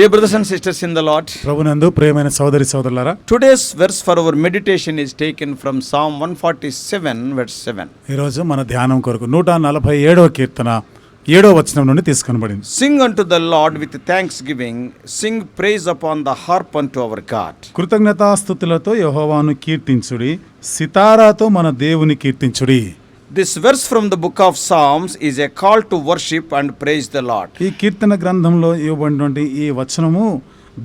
Dear brothers and sisters in the Lord, ప్రభునందు ప్రియమైన సోదరి సోదరులారా today's verse for our meditation is taken from Psalm 147, verse 7. ఈరోజు మన ధ్యానం కొరకు నూట నలభై ఏడవ కీర్తన ఏడవ వచనం నుండి తీసుకొనబడింది Sing unto the Lord with thanksgiving, sing praise upon the harp unto our God. కృతజ్ఞతాస్థుతులతో యహోవాను కీర్తించుడి సితారాతో మన దేవుని కీర్తించుడి this verse from the book of Psalms is a call to worship and praise the Lord ఈ కీర్తన గ్రంథంలో ఇవ్వబడినటువంటి ఈ వచనము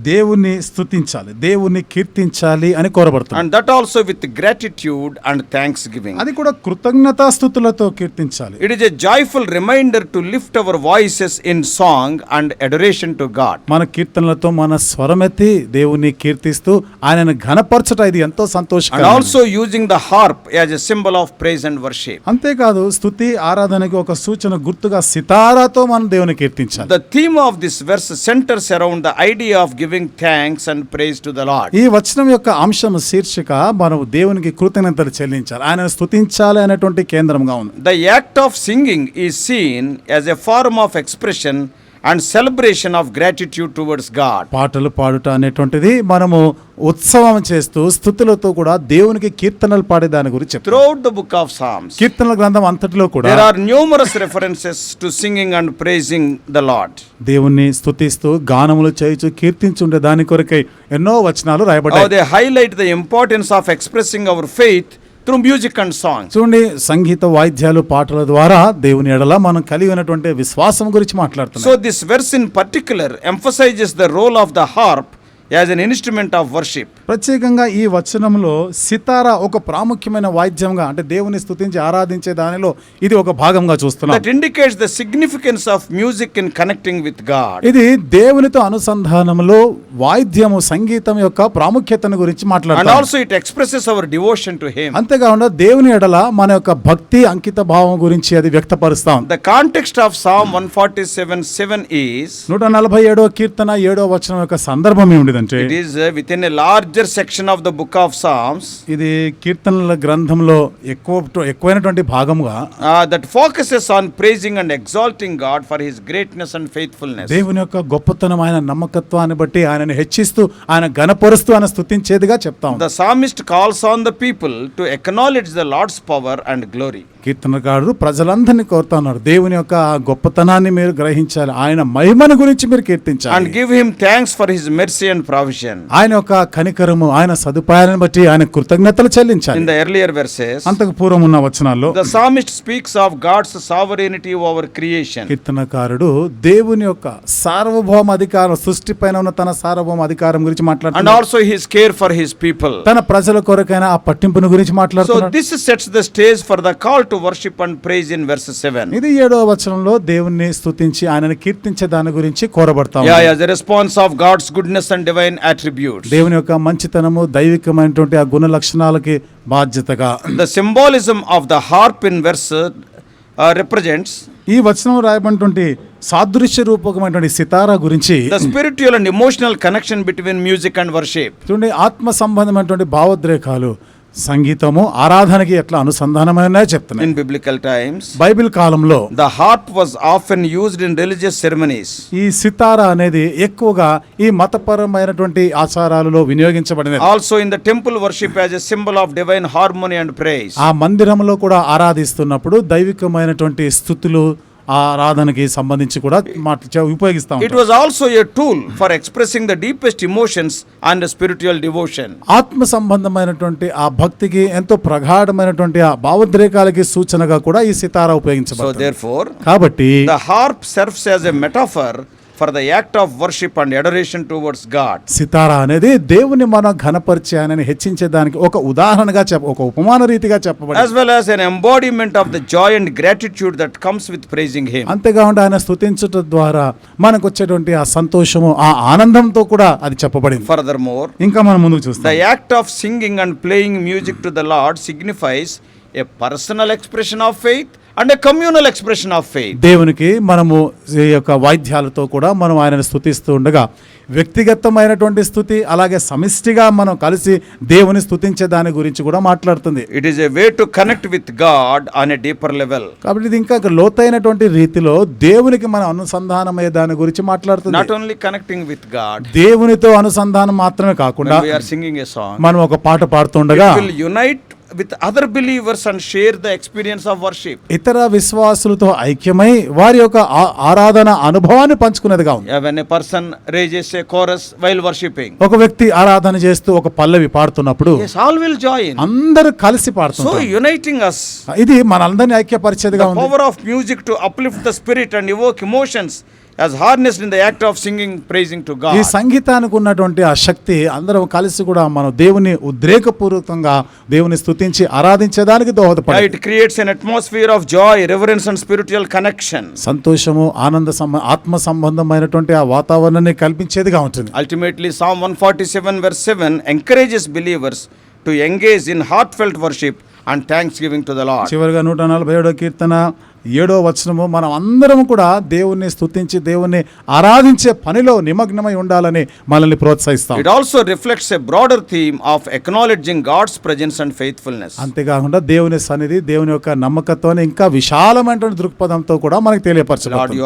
దేవుణ్ణి స్థుతించాలి దేవుణ్ణి కీర్తించాలి అని కోరబడుతుంది and that also with gratitude and thanksgiving అది కూడా కృతజ్ఞత స్థుతులతో కీర్తించాలి. It is a joyful reminder to lift our voices in song and adoration to God మన కీర్తనలతో మన స్వరమెత్తి దేవుణ్ణి కీర్తిస్తూ ఆయనను ఘనపరచట ఇది ఎంతో సంతోషం and also using the harp as a symbol of praise and worship అంతేకాదు స్థుతి ఆరాధనకి ఒక సూచన గుర్తుగా సితారాతో మనం దేవుని కీర్తించాలి. The theme of this verse centres around the idea of giving thanks and praise to the Lord. ఈ వచనం యొక్క అంశం శీర్షిక మనం దేవునికి కృతజ్ఞతలు చెల్లించాలి ఆయన స్తుతించాలి అనేటువంటి కేంద్రంగా ఉంది The act of singing is seen as a form of expression and celebration of gratitude towards God పాటలు పాడుట అనేటువంటిది మనము ఉత్సవం చేస్తూ స్థుతులతో కూడా దేవునికి కీర్తనలు పాడే దాని గురించి throughout the book of songs కీర్తనల గ్రంథం అంతటిలో కూడా numerous references to singing and praising the Lord దేవుణ్ణి స్థుతిస్తూ గానములు చేయించు కీర్తించుండే దాని కొరకై ఎన్నో వచనాలు రాయబడ్డాయి. They highlight the importance of expressing our faith through music and song చూడండి సంగీత వాయిద్యాలు పాటల ద్వారా దేవుని ఎడల మనం కలిగి ఉన్నటువంటి విశ్వాసం గురించి మాట్లాడుతున్నాం. So this verse in particular emphasises the role of the harp as an instrument of worship. ప్రత్యేకంగా ఈ వచనంలో సితార ఒక ప్రాముఖ్యమైన వాయిద్యంగా అంటే దేవుని స్తుతించి ఆరాధించే దానిలో ఇది ఒక భాగంగా చూస్తున్నాం That indicates the significance of music in connecting with God. ఇది దేవునితో అనుసంధానంలో వాయిద్యము సంగీతం యొక్క ప్రాముఖ్యతను గురించి మాట్లాడుతాం also, it expresses our devotion to Him. అంతేకాకుండా దేవుని ఎడల మన యొక్క భక్తి అంకిత భావం గురించి అది వ్యక్తపరుస్తాం The context of Psalm 147 7 is నూట నలభై ఏడో కీర్తన ఏడో వచనం యొక్క సందర్భం ఏంటంటే it is within a larger section of the book of Psalms ఇది కీర్తనల గ్రంథంలో ఎక్కువ ఎక్కువైనటువంటి భాగముగా that focuses on praising and exalting God for his greatness and faithfulness దేవుని యొక్క గొప్పతనం ఆయన నమ్మకత్వాన్ని బట్టి ఆయనను హెచ్చిస్తూ ఆయన గణపరుస్తూ ఆయన స్తుతించేదిగా చెప్తాం the psalmist calls on the people to acknowledge the Lord's power and glory కీర్తనకారుడు ప్రజలందరినీ కోరుతా ఉన్నారు దేవుని యొక్క గొప్పతనాన్ని మీరు గ్రహించాలి ఆయన మహిమను గురించి మీరు కీర్తించాలి give him thanks for his mercy and provision. ఆయన యొక్క కనికరము ఆయన సదుపాయాలను బట్టి ఆయన కృతజ్ఞతలు చెల్లించాలి the earlier verses, అంతకు పూర్వం ఉన్న వచనాల్లో the psalmist speaks of God's sovereignty over creation. కీర్తనకారుడు దేవుని యొక్క సార్వభౌమ అధికారం సృష్టి పైన ఉన్న తన సార్వభౌమ అధికారం గురించి మాట్లాడుతున్నాడు also his care for his people. తన ప్రజల కొరకైన ఆ పట్టింపును గురించి మాట్లాడుతున్నాడు this sets the stage for the call to worship and praise in verse seven ఇది ఏడవ వచనంలో దేవుణ్ణి స్తుతించి ఆయనను కీర్తించే దాని గురించి కోరబడతాం a response of God's goodness and divine attribute దేవుని యొక్క మంచితనము దైవికమైనటువంటి ఆ గుణ లక్షణాలకి బాధ్యతగా the symbolism of the harp in verse represents ఈ వచనం రాయబడినటువంటి సాదృశ్య రూపకమైనటువంటి సితారా గురించి the spiritual and emotional connection between music and worship చూడండి ఆత్మ సంబంధమైనటువంటి భావోద్రేకాలు సంగీతము ఆరాధనకి ఎట్లా అనుసంధానమైన చెప్తున్నాయి. ఇన్ బిబ్లికల్ టైమ్స్ బైబిల్ కాలంలో the heart was often used in religious ceremonies ఈ సితార అనేది ఎక్కువగా ఈ మతపరమైనటువంటి ఆచారాలలో వినియోగించబడింది also in the temple worship as a symbol of divine harmony and prayer ఆ మందిరంలో కూడా ఆరాధిస్తున్నప్పుడు దైవికమైనటువంటి స్థుతులు ఆరాధనకి సంబంధించి కూడా మాట్లా ఉపయోగిస్తాం it was also a tool for expressing the deepest emotions and spiritual devotion ఆత్మ సంబంధమైనటువంటి ఆ భక్తికి ఎంతో ప్రగాఢమైనటువంటి ఆ భావోద్రేకాలకి సూచనగా కూడా ఈ సితారా ఉపయోగించబడుతుంది. దేర్ ఫోర్ కాబట్టి the harp serves as a metaphor for the act of worship and adoration towards God సితారా అనేది దేవుని మన ఘనపరిచయాన్ని హెచ్చించే దానికి ఒక ఉదాహరణగా చెప్ప ఒక ఉపమాన రీతిగా చెప్పబడి as well as an embodiment of the joy and gratitude that comes with praising him అంతేకాకుండా ఆయన స్తుతించడం ద్వారా మనకు వచ్చేటువంటి ఆ సంతోషము ఆ ఆనందంతో కూడా అది చెప్పబడింది. ఫర్దర్ మోర్ ఇంకా మనం ముందుకు చూస్తే. The act of singing and playing music to the Lord signifies a personal expression of faith a communal expression of faith. దేవునికి మనము ఈ యొక్క వాయిద్యాలతో కూడా మనం ఆయనను స్తుతిస్తూ ఉండగా వ్యక్తిగతమైనటువంటి స్థుతి అలాగే సమిష్టిగా మనం కలిసి దేవుని స్తుతించే దాని గురించి కూడా మాట్లాడుతుంది It is a way to connect with God on a deeper level. కాబట్టి ఇది ఇంకా లోతైనటువంటి రీతిలో దేవునికి మనం అనుసంధానమయ్యే దాని గురించి మాట్లాడుతుంది Not only connecting with God, దేవునితో అనుసంధానం మాత్రమే కాకుండా singing a song, మనం ఒక పాట పాడుతుండగా it will with other believers and share the experience of worship ఇతర విశ్వాసులతో ఐక్యమై వారి యొక్క ఆరాధన అనుభవాన్ని పంచుకునేదిగా ఉంది. పర్సన్ రే చేసే కోరస్ వైల్ వర్షిపింగ్ ఒక వ్యక్తి ఆరాధన చేస్తూ ఒక పల్లవి పాడుతున్నప్పుడు ఆల్ విల్ జాయిన్ అందరు కలిసి పాడుతారు సో యునైటింగ్ అస్ ఇది మనందరిని ఐక్యపరిచేదిగా ఉంది. Power of music to uplift the spirit and evoke emotions as harness in the act of singing praising to God ఈ సంగీతానికి ఉన్నటువంటి ఆ శక్తి అందరం కలిసి కూడా మనం దేవుని ఉద్రేకపూర్వకంగా దేవుని స్తుతించి ఆరాధించడానికి దోహదపడ it creates an atmosphere of joy reverence and spiritual connection సంతోషము ఆనంద ఆత్మ సంబంధమైనటువంటి ఆ వాతావరణాన్ని కల్పించేదిగా ఉంటుంది. Ultimately Psalm one forty seven verse seven encourages believers to engage in heartfelt worship and thanksgiving to the Lord చివరిగా నూట నలభై ఏడో కీర్తన ఏడో వచనము మనం అందరం కూడా దేవుణ్ణి స్థుతించి దేవుణ్ణి ఆరాధించే పనిలో నిమగ్నమై ఉండాలని మనల్ని ప్రోత్సహిస్తాం. It also reflects a broader theme of acknowledging God's presence and faithfulness అంతేకాకుండా దేవుని సన్నిధి దేవుని యొక్క నమ్మకత్వాన్ని ఇంకా విశాలమైనటువంటి దృక్పథంతో కూడా మనకు తెలియపరచుకోవాలి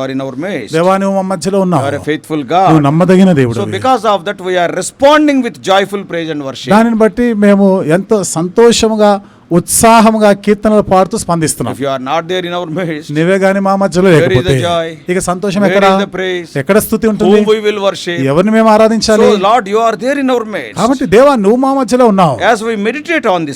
ఉన్నావు. ఫెయిత్ఫుల్గా నమ్మదగిన దేవుడు because of that we are responding with joyful praise and దానిని బట్టి మేము ఎంతో సంతోషంగా ఉత్సాహంగా కీర్తనలు పాడుతూ స్పందిస్తున్నాం. గాని మా మధ్యలో లేకపోతే. ఇక సంతోషం ఎక్కడ? ఎక్కడ స్థుతి ఎవరిని మేము ఆరాధించాలి? Lord you are there in our కాబట్టి దేవా నువ్వు మా మధ్యలో ఉన్నావు. వి మెడిటేట్ ఆన్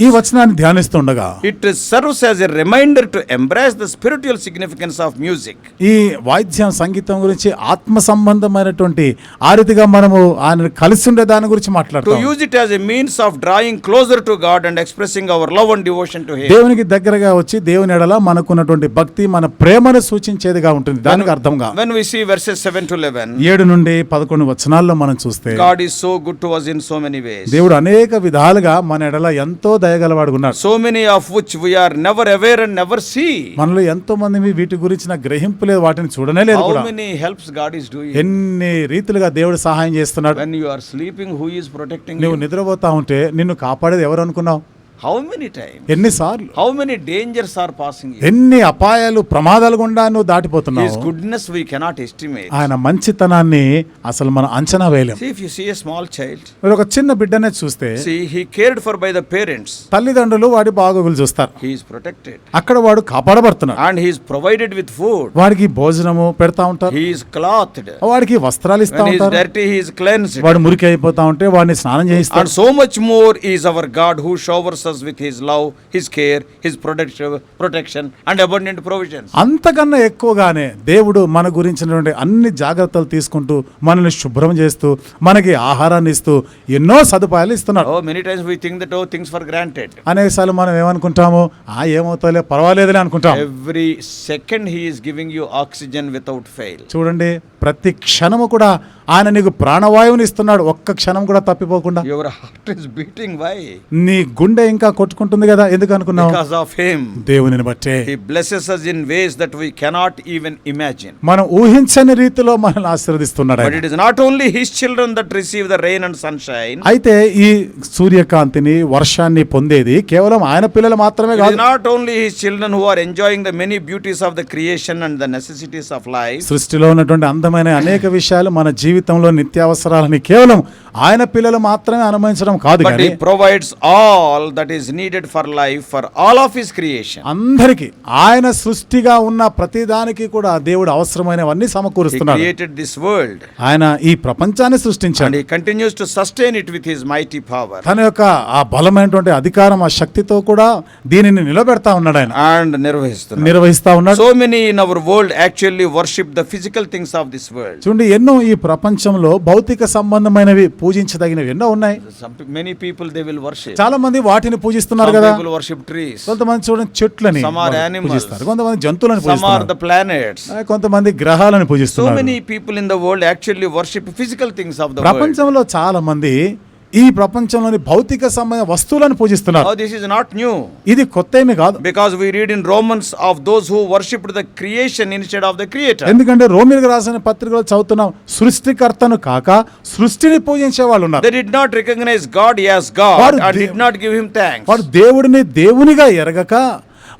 ఈ వచనాన్ని ధ్యానిస్తుండగా it serves reminder to embrace the spiritual significance of music ఈ వాయిద్యం సంగీతం గురించి ఆత్మ సంబంధమైనటువంటి ఆ రీతిగా మనము ఆయన కలిసి ఉండే దాని గురించి మాట్లాడుతూ. Use it as a means of drawing closer to God and expressing love and devotion to Him. దేవునికి దగ్గరగా వచ్చి దేవుని ఎడల మనకున్నటువంటి భక్తి మన ప్రేమను సూచించేదిగా ఉంటుంది దానికి అర్థంగా When we see verses 7 to 11, ఏడు నుండి పదకొండు వచనాల్లో మనం చూస్తే God is so good to us in so many ways. దేవుడు అనేక విధాలుగా మన ఎడల ఎంతో దయగలవాడుకున్నాడు So many of which we are never aware and never see. మనలో ఎంతో మంది వీటి గురించిన గ్రహింపు లేదు వాటిని చూడనే లేదు కూడా many helps God is doing. ఎన్ని రీతిలుగా దేవుడు సహాయం చేస్తున్నాడు When you are sleeping, who is protecting నువ్వు? నిద్రపోతా ఉంటే నిన్ను కాపాడేది ఎవరు అనుకున్నావు హౌ మెనీ టైమ్ ఎన్నిసార్లు? How many dangers are passing ఎన్ని అపాయాలు ప్రమాదాలు గుండా నువ్వు దాటిపోతున్నావు? గుడ్నెస్ వి కెనాట్ ఎస్టిమేట్ ఆయన మంచితనాన్ని అసలు మనం అంచనా వేయలేము if you see a small child మీరు ఒక చిన్న బిడ్డనే చూస్తే see he cared for by the parents తల్లిదండ్రులు వాడి బాగోగులు చూస్తారు. హీ ఈస్ ప్రొటెక్టెడ్ అక్కడ వాడు కాపాడబడుతున్నాడు. And he is provided with food వాడికి భోజనము పెడతా ఉంటారు. హీ ఈస్ క్లాత్డ్ వాడికి వస్త్రాలు ఇస్తా ఉంటారు he is dirty he is cleansed వాడు మురికి అయిపోతా ఉంటే వాడిని స్నానం చేయిస్తాడు. So much more is our God who showers us with his love, his care, his protection, protection and abundant provisions. అంతకన్నా ఎక్కువగానే దేవుడు మన గురించినటువంటి అన్ని జాగ్రత్తలు తీసుకుంటూ మనల్ని శుభ్రం చేస్తూ మనకి ఆహారాన్ని ఇస్తూ ఎన్నో సదుపాయాలు ఇస్తున్నాడు Oh, many times we think that, oh, things for granted. అనేకసార్లు మనం ఏమనుకుంటాము ఆ ఏమవుతాలే పర్వాలేదులే అనుకుంటాం Every second he is giving you oxygen without fail. చూడండి ప్రతి క్షణము కూడా ఆయన నీకు ప్రాణవాయువుని ఇస్తున్నాడు ఒక్క క్షణం కూడా తప్పిపోకుండా Your heart is beating. Why? నీ గుండె ఇంకా కొట్టుకుంటుంది కదా? ఎందుకు అనుకున్నావు? బికాజ్ ఆఫ్ హిమ్ దేవుని బట్టే. He blesses us in ways that we cannot even imagine మనం ఊహించని రీతిలో మనల్ని ఆశీర్వదిస్తున్నాడు but it is not only his children that receive the rain and sunshine అయితే ఈ సూర్యకాంతిని వర్షాన్ని పొందేది కేవలం ఆయన పిల్లలు మాత్రమే కాదు. Not only his children who are enjoying the many beauties of the creation and the necessities of life సృష్టిలో ఉన్నటువంటి అందమైన అనేక విషయాలు మన జీవితంలో నిత్యావసరాలని కేవలం ఆయన పిల్లలు మాత్రమే అనుమతించడం కాదు provides all that is needed for life for all of his creation అందరికి ఆయన సృష్టిగా ఉన్న ప్రతి దానికి కూడా దేవుడు అవసరమైనవన్నీ సమకూరుస్తున్నాడు. క్రియేటెడ్ దిస్ వరల్డ్ ఆయన ఈ ప్రపంచాన్ని సృష్టించాడు. Continues to sustain it with his mighty power తన యొక్క బలమైనటువంటి అధికారం ఆ శక్తితో కూడా దీనిని నిలబెడతా ఉన్నాడు ఆయన. అండ్ నిర్వహిస్తున్నాడు. నిర్వహిస్తా ఉన్నాడు. So many in our world actually worship the physical things of this world చూడండి ఎన్నో ఈ ప్రపంచంలో భౌతిక సంబంధమైనవి పూజించదగినవి ఎన్నో ఉన్నాయి. Many people they will worship చాలా మంది వాటిని పూజిస్తున్నారు కదా. విల్ వర్షిప్ ట్రీస్ కొంతమంది చూడండి చెట్లని సమార్ పూజిస్తారు. కొంతమంది జంతువులను పూజిస్తారు ఆర్ ద ప్లానెట్స్ కొంతమంది గ్రహాలను పూజిస్తారు so many people in the world actually worship physical things of the ప్రపంచంలో చాలా మంది ఈ ప్రపంచంలోని భౌతిక సమయ వస్తువులను పూజిస్తున్నారు. దిస్ ఇస్ నాట్ న్యూ ఇది కొత్త ఏమి కాదు. Because we read in Romans of those who worship the creation instead of the creator ఎందుకంటే రోమిల్ రాసిన పత్రికలు చదువుతున్నాం సృష్టికర్తను కాక సృష్టిని పూజించే వాళ్ళు ఉన్నారు. They did not recognize God as God and did not give him thanks for దేవుడిని దేవునిగా ఎరగక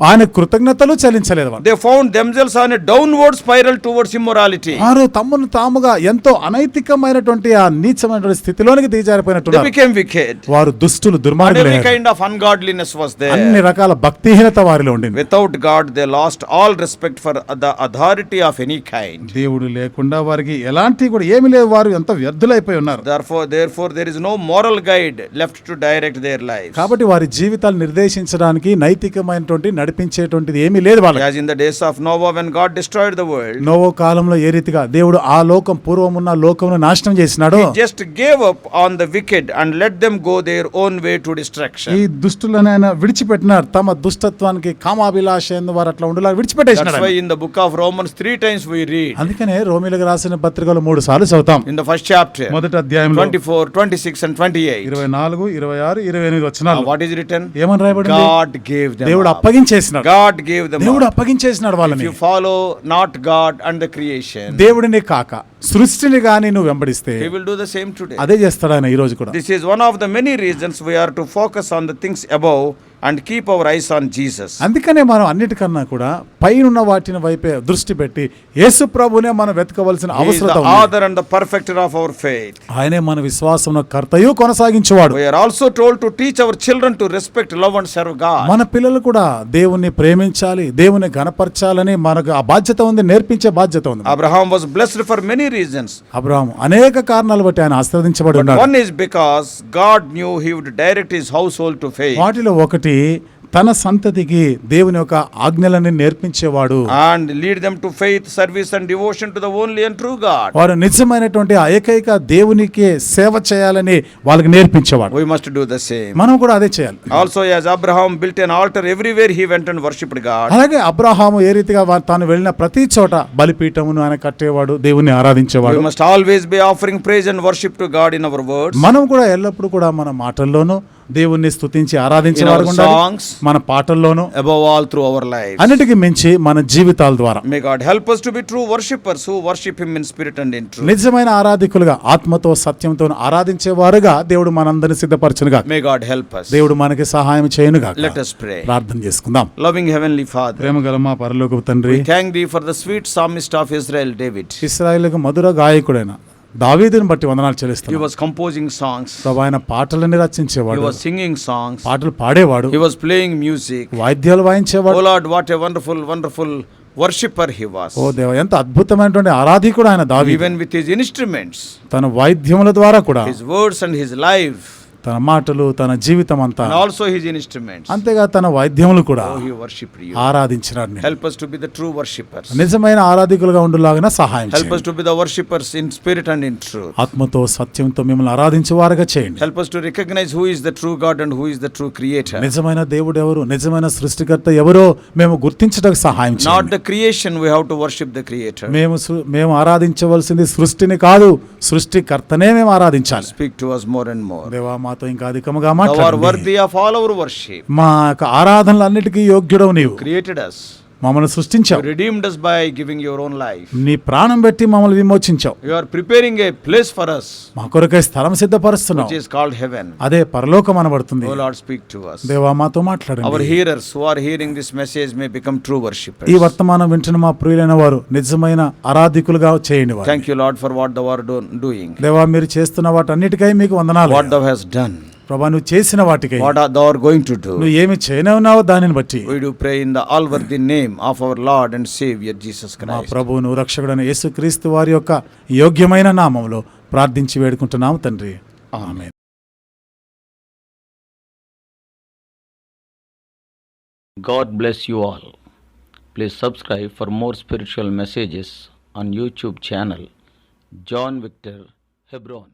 ఆయన కృతజ్ఞతలు చెల్లించలేదు they found themselves on downward spiral immorality వారు తమను తాముగా ఎంతో అనైతికమైనటువంటి ఆ నీచమైనటువంటి స్థితిలోనికి దిగజారిపోయినట్టు బికేమ్ వికెట్ వారు దుస్తులు దుర్మార్గులు kind of ungodliness was there అన్ని రకాల భక్తిహీనత వారిలో ఉండింది. Without God they lost all respect for the authority of any kind దేవుడు లేకుండా వారికి ఎలాంటి కూడా ఏమి లేదు వారు ఎంత వ్యర్థులైపోయి ఉన్నారు. Therefore there there is no moral guide left to direct their life కాబట్టి వారి జీవితాలు నిర్దేశించడానికి నైతికమైనటువంటి నడిపించేటువంటిది ఏమీ లేదు వాళ్ళకి. In days of Noah when God destroyed the Noah కాలంలో ఏ రీతిగా దేవుడు ఆ లోకం పూర్వం ఉన్న లోకమును నాశనం చేసినాడు just gave up on the wicked and let them go their own way to destruction ఈ దుష్టులనైనా విడిచిపెట్టినారు. తమ దుష్టత్వానికి కామాభిలాష వారు అట్లా ఉండలా విడిచిపెట్టేసినారు in book of Romans three times we అందుకనే రోమిలకు రాసిన పత్రికలు మూడు సార్లు చదువుతాం. ఇన్ ద ఫస్ట్ చాప్టర్ మొదటి అధ్యాయం 24 26 అండ్ 28 24 26 28 వచనాలు వాట్ ఇస్ రిటన్ ఏమని రాయబడింది? గాడ్ దేవుడు అప్పగించే అప్పగించేసినాడు గాడ్ గేవ్ దేవుడు అప్పగించేసినాడు వాళ్ళని follow not God and the creation దేవుడిని కాక. సృష్టిని కానీ నువ్వు వెంబడిస్తే will do the same today అదే చేస్తాడు ఆయన ఈ రోజు కూడా. This is one of the many reasons we are to focus on the things above and keep our eyes on Jesus అందుకనే మనం అన్నిటికన్నా కూడా పైన ఉన్న వాటిని వైపే దృష్టి పెట్టి యేసు ప్రభునే మనం వెతకవలసిన అవసరం author and the perfect of our faith ఆయనే మన విశ్వాసం కర్తయు కొనసాగించేవాడు. We are also told to teach our children to respect love and సర్వ్గా మన పిల్లలు కూడా దేవుణ్ణి ప్రేమించాలి దేవుని గణపరచాలని మనకు ఆ బాధ్యత ఉంది నేర్పించే బాధ్యత ఉంది. Abraham was blessed for many many reasons Abraham అనేక కారణాలు బట్టి ఆయన ఆశ్రవదించబడి ఉన్నాడు. One is because God knew he would direct his household to fail వాటిలో ఒకటి తన సంతతికి దేవుని యొక్క ఆజ్ఞలని నేర్పించేవాడు. And lead them to faith service and devotion to the only and true God వారు నిజమైనటువంటి ఏకైక దేవునికి సేవ చేయాలని వాళ్ళకి నేర్పించేవాడు. We must do the same మనం కూడా అదే చేయాలి. Also as Abraham built an altar everywhere he went and worship God అలాగే అబ్రహాం ఏ రీతిగా తాను వెళ్ళిన ప్రతి చోట బలిపీఠమును ఆయన కట్టేవాడు దేవుని ఆరాధించేవాడు. Must always be offering praise and worship to God in our words మనం కూడా ఎల్లప్పుడూ కూడా మన మాటల్లోనూ దేవుణ్ణి స్తుతించి సాంగ్స్ మన పాటల్లోనూ. అబౌవ్ త్రూ అవర్ లైఫ్ అన్నిటికీ మించి మన జీవితాల ద్వారా. May God help be true worshippers worship him in spirit and in నిజమైన ఆరాధికులుగా ఆత్మతో సత్యంతో ఆరాధించే వారుగా దేవుడు మనందరిని సిద్ధపరచునుగా మే గాడ్ హెల్ప్ దేవుడు మనకి సహాయం చేయనుగా లెట్ us ప్రార్థన చేసుకుందాం. లవింగ్ హెవెన్లీ ఫాదర్ ప్రేమగల మా పరలోకపు తండ్రి thank you for the sweet psalmist of Israel David Israel మధుర గాయకుడైన దావీదుని బట్టి వందనాలు చెల్లిస్తాను he was composing songs so ఆయన పాటలని రచించేవాడు. హి వాస్ సింగింగ్ సాంగ్స్ పాటలు పాడేవాడు. హి వాస్ ప్లేయింగ్ మ్యూజిక్ వాయిద్యాలు వాయించేవాడు. O Lord what a wonderful wonderful worshipper he was ఓ దేవా ఎంత అద్భుతమైనటువంటి ఆరాధికుడు ఆయన దావీదు. ఈవెన్ విత్ హిస్ ఇన్స్ట్రుమెంట్స్ తన వాయిద్యముల ద్వారా కూడా his words and his life తన మాటలు తన జీవితం అంతా ఆల్సో హిజ్ ఇన్స్ట్రుమెంట్ అంతేగా తన వైద్యములు కూడా ఆరాధించినారు help us to be the true worshipper నిజమైన ఆరాధికులుగా ఉండలాగా సహాయం help us to be the worshippers in spirit and in truth ఆత్మతో సత్యంతో మిమ్మల్ని ఆరాధించేవారుగా చేయండి. Help us to recognize who is the true God and who is the true creator నిజమైన దేవుడు ఎవరు నిజమైన సృష్టికర్త ఎవరో మేము గుర్తించడానికి సహాయం not the creation we have to worship the creator మేము మేము ఆరాధించవలసింది సృష్టిని కాదు సృష్టికర్తనే మేము ఆరాధించాలి. Speak to us more and more దేవా అర్థం ఇంకా అధికముగా మాట్లాడు మా ఆరాధనలు అన్నిటికీ యోగ్యుడవు నీవు. క్రియేటెడ్ అస్ మమ్మల్ని సృష్టించావు. Redeemed us by giving your own life నీ ప్రాణం పెట్టి మమ్మల్ని విమోచించావు. You are preparing a place for us మా కొరకై స్థలం సిద్ధపరుస్తున్నావు. విచ్ ఇస్ కాల్డ్ హెవెన్ అదే పరలోకం అనబడుతుంది. O Lord speak to us దేవా మాతో మాట్లాడండి. Our hearers who are hearing this message may become true worshippers ఈ వర్తమానం వింటున్న మా ప్రియులైన వారు నిజమైన ఆరాధికులుగా చేయండి వారు thank you Lord for what the word doing దేవా మీరు చేస్తున్న వాటన్నిటికై మీకు వందనాలు. వాట్ ద హస్ డన్ ప్రభా నువ్వు చేసిన వాటికి what are దవర్ going to do నువ్వు ఏమి చేయనే ఉన్నావో దానిని బట్టి we do pray in the all worthy name of our Lord and Saviour Jesus Christ మా ప్రభువు నువ్వు రక్షకుడైన యేసుక్రీస్తు వారి యొక్క యోగ్యమైన నామములో ప్రార్థించి వేడుకుంటున్నాము తండ్రి. ఆమేన్. God bless you all please subscribe for more spiritual messages on YouTube channel John Victor Hebron